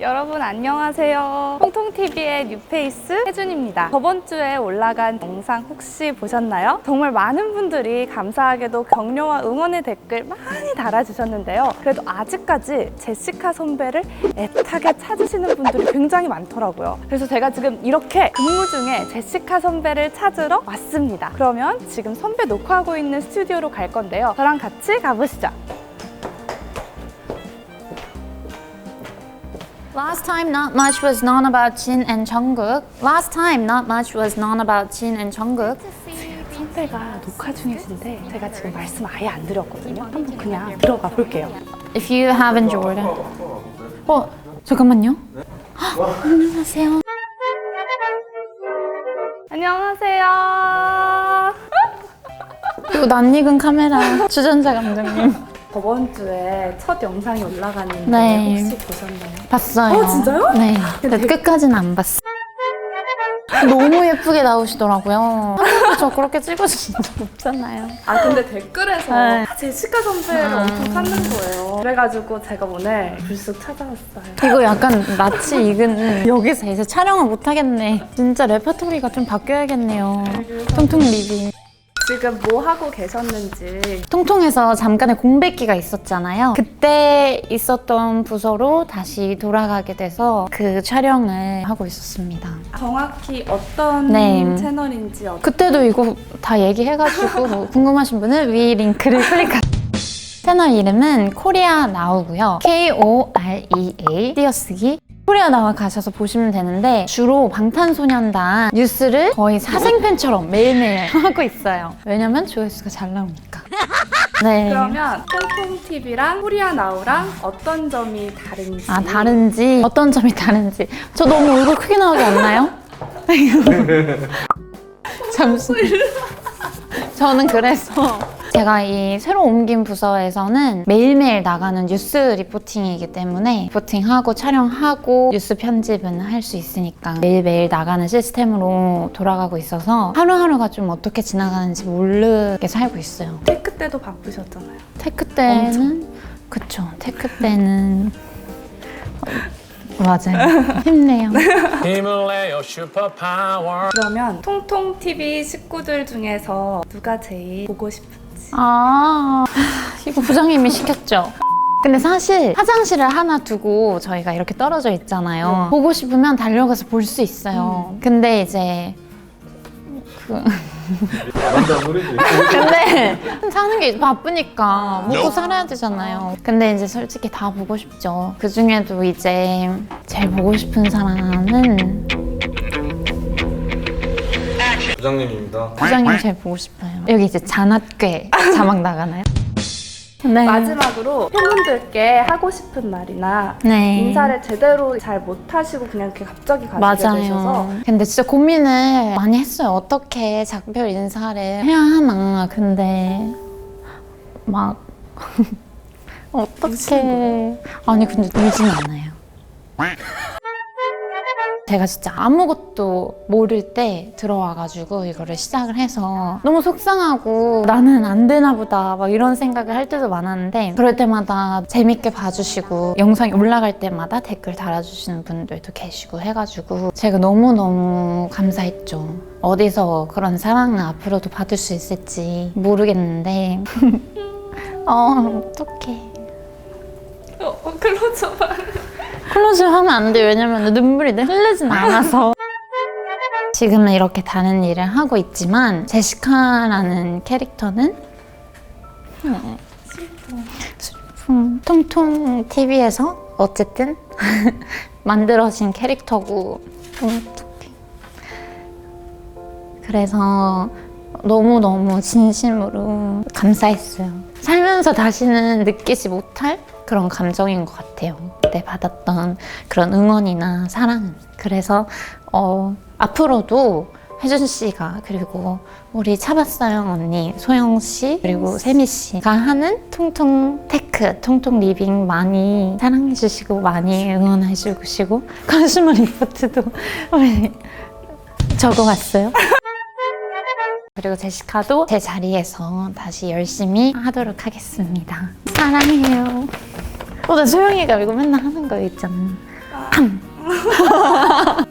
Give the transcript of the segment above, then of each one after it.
여러분 안녕하세요. 통통TV의 뉴페이스 혜준입니다. 저번 주에 올라간 영상 혹시 보셨나요? 정말 많은 분들이 감사하게도 격려와 응원의 댓글 많이 달아주셨는데요. 그래도 아직까지 제시카 선배를 애타게 찾으시는 분들이 굉장히 많더라고요. 그래서 제가 지금 이렇게 근무 중에 제시카 선배를 찾으러 왔습니다. 그러면 지금 선배 녹화하고 있는 스튜디오로 갈 건데요. 저랑 같이 가보시죠. Last time, not much was known about Jin and Jungkook. Last time, not much was known about Jin and Jungkook. 선배가 녹화 중이신데 제가 지금 말씀 아예 안 드렸거든요. 한번 그냥 들어가 볼게요. If you have enjoyed it. 어, 잠깐만요. 헉, 안녕하세요. 안녕하세요. 그리고 낯익은 카메라 주전자 감독님. 저번 주에 첫 영상이 올라갔는데 네. 혹시 보셨나요? 봤어요. 어, 진짜요? 네. 근데 끝까지는 안 봤어. 너무 예쁘게 나오시더라고요. 저 그렇게 찍어주신 적 없잖아요. 아 근데 댓글에서 네. 아, 제시카 선배를 아. 엄청 찾는 거예요. 그래가지고 제가 오늘 불쑥 찾아왔어요. 이거 약간 낯이 익은 여기서 이제 촬영을 못 하겠네. 진짜 레퍼토리가 좀 바뀌어야겠네요. 통통 리뷰. 지금 뭐 하고 계셨는지 통통에서 잠깐의 공백기가 있었잖아요. 그때 있었던 부서로 다시 돌아가게 돼서 그 촬영을 하고 있었습니다. 정확히 어떤 네. 채널인지 어- 그때도 이거 다 얘기해가지고 뭐 궁금하신 분은 위 링크를 클릭하. 채널 이름은 코리아 나우고요. K-O-R-E-A 띄어쓰기. 코리아 나와 가셔서 보시면 되는데 주로 방탄소년단 뉴스를 거의 사생팬처럼 매일매일 하고 있어요. 왜냐면 조회수가 잘 나오니까. 네. 그러면 통통TV랑 코리아 나우랑 어떤 점이 다른지 아 다른지 어떤 점이 다른지 저 너무 얼굴 크게 나오지 않나요? 잠시 저는 그래서 제가 이 새로 옮긴 부서에서는 매일매일 나가는 뉴스 리포팅이기 때문에 리포팅하고 촬영하고 뉴스 편집은 할 수 있으니까 매일매일 나가는 시스템으로 돌아가고 있어서 하루하루가 좀 어떻게 지나가는지 모르게 살고 있어요. 테크 때도 바쁘셨잖아요. 테크 때는 그쵸. 테크 때는 어, 맞아요. 힘내요. 힘을 내요 슈퍼파워. 그러면 통통TV 식구들 중에서 누가 제일 보고 싶은지 아 이거 부장님이 시켰죠? 근데 사실 화장실을 하나 두고 저희가 이렇게 떨어져 있잖아요. 보고 싶으면 달려가서 볼 수 있어요. 근데 이제 그 근데 사는 게 바쁘니까 먹고 살아야 되잖아요. 근데 이제 솔직히 다 보고 싶죠. 그 중에도 이제 제일 보고 싶은 사람은 부장님입니다 부장님 제일 보고 싶어요. 여기 이제 잔악괴 자막 나가나요? 네. 마지막으로 팬분들께 하고 싶은 말이나 네. 인사를 제대로 잘 못하시고 그냥 이렇게 갑자기 가시게 되셔서 맞아요. 근데 진짜 고민을 많이 했어요. 어떻게 작별 인사를 해야 하나. 근데 막 어떻게 아니 근데 울진 않아요. 제가 진짜 아무것도 모를 때 들어와가지고 이거를 시작을 해서 너무 속상하고 나는 안 되나 보다 막 이런 생각을 할 때도 많았는데 그럴 때마다 재밌게 봐주시고 영상이 올라갈 때마다 댓글 달아주시는 분들도 계시고 해가지고 제가 너무너무 감사했죠. 어디서 그런 사랑을 앞으로도 받을 수 있을지 모르겠는데. 어 어떡해. 어, 어, 클로즈업 클로즈 하면 안 돼. 왜냐면 눈물이 흘리진 않아서. 지금은 이렇게 다른 일을 하고 있지만 제시카라는 캐릭터는 음, 슬픔. 통통 TV에서 어쨌든 만들어진 캐릭터고. 그래서 너무너무 진심으로 감사했어요. 살면서 다시는 느끼지 못할 그런 감정인 것 같아요. 그때 받았던 그런 응원이나 사랑은. 그래서 어, 앞으로도 혜준 씨가 그리고 우리 차봤어요 언니 소영 씨 그리고 세미 씨가 하는 통통 테크 통통 리빙 많이 사랑해 주시고 많이 응원해 주시고 컨슈머 리포트도 우리 적어왔어요. 그리고 제시카도 제 자리에서 다시 열심히 하도록 하겠습니다. 사랑해요. 어, 나 소영이가 이거 맨날 하는 거 있잖아.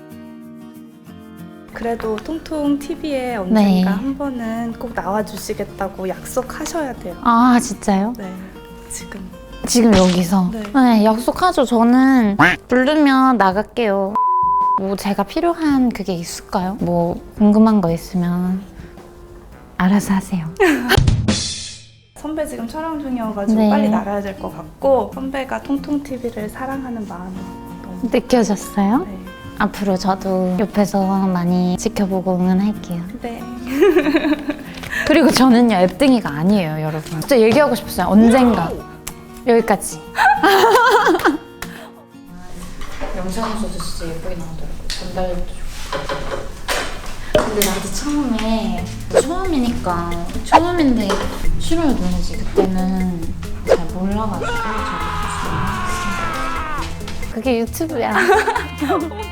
그래도 통통 TV에 언젠가 네. 한 번은 꼭 나와주시겠다고 약속하셔야 돼요. 아 진짜요? 네, 지금. 지금 여기서 네. 네. 약속하죠. 저는 부르면 나갈게요. 뭐 제가 필요한 그게 있을까요? 뭐 궁금한 거 있으면 알아서 하세요. 선배 지금 촬영 중이어가지고 네. 빨리 나가야 될 것 같고 선배가 통통 TV를 사랑하는 마음이 너무 느껴졌어요? 네. 앞으로 저도 옆에서 많이 지켜보고 응원할게요. 네. 그리고 저는요 앱등이가 아니에요, 여러분. 진짜 얘기하고 싶었어요. 언젠가 여기까지. 영상에서도 진짜 예쁘게 나오더라고요. 전달도 좋고. 근데 나도 처음에 처음이니까 처음인데 싫어요 누나지 그때는 잘 몰라가지고 저도 그게 유튜브야.